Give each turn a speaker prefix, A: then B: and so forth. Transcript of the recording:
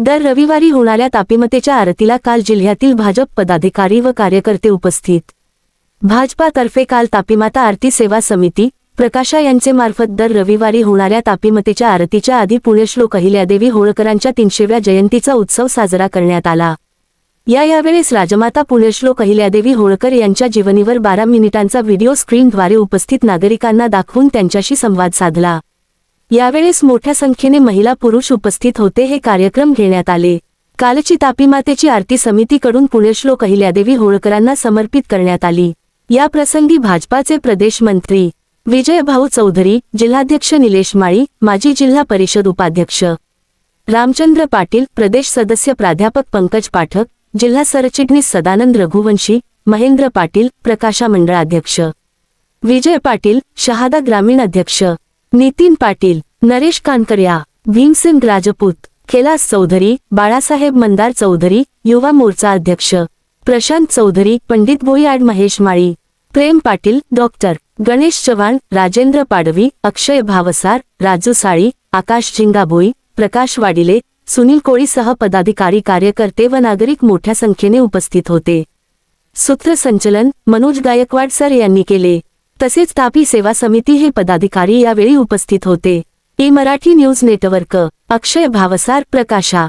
A: दर रविवारी होणाऱ्या तापिमतेच्या आरतीला काल जिल्ह्यातील भाजप पदाधिकारी व कार्यकर्ते उपस्थित. भाजपातर्फे काल तापीमाता आरती सेवा समिती प्रकाशा यांचे मार्फत दर रविवारी होणाऱ्या तापीमतीच्या आरतीच्या आधी पुण्यश्लोक अहिल्यादेवी होळकरांच्या तीनशेव्या जयंतीचा उत्सव साजरा करण्यात आला. या यावेळेस राजमाता पुण्यश्लोक अहिल्यादेवी होळकर यांच्या जीवनीवर बारा मिनिटांचा व्हिडिओ स्क्रीनद्वारे उपस्थित नागरिकांना दाखवून त्यांच्याशी संवाद साधला. यावेळेस मोठ्या संख्येने महिला पुरुष उपस्थित होते हे कार्यक्रम घेण्यात आले. कालची तापीमातेची आरती समितीकडून पुण्यश्लोक अहिल्यादेवी होळकरांना समर्पित करण्यात आली. या प्रसंगी भाजपाचे प्रदेश मंत्री विजयभाऊ चौधरी जिल्हाध्यक्ष निलेश माळी माजी जिल्हा परिषद उपाध्यक्ष. रामचंद्र पाटील प्रदेश सदस्य प्राध्यापक पंकज पाठक जिल्हा सरचिटणीस सदानंद रघुवंशी महेंद्र पाटील प्रकाशा मंडळाध्यक्ष. विजय पाटील शहादा ग्रामीण अध्यक्ष. नितीन पाटील नरेश कानकर्या भीमसिंग राजपूत. कैलास चौधरी बाळासाहेब मंदार चौधरी युवा मोर्चा अध्यक्ष. प्रशांत चौधरी पंडित भोईआड महेश माळी. प्रेम पाटील डॉक्टर. गणेश चव्हाण राजेंद्र पाडवी अक्षय भावसार राजू साळी आकाश झिंगाबोई प्रकाश वाडिले सुनील कोळीसह पदाधिकारी कार्यकर्ते व नागरिक मोठ्या संख्येने उपस्थित होते. सूत्रसंचलन मनोज गायकवाड सर यांनी केले. तसेच तापी सेवा समिती हे पदाधिकारी यावेळी उपस्थित होते. E Marathi news network Akshay Bhavsar Prakasha.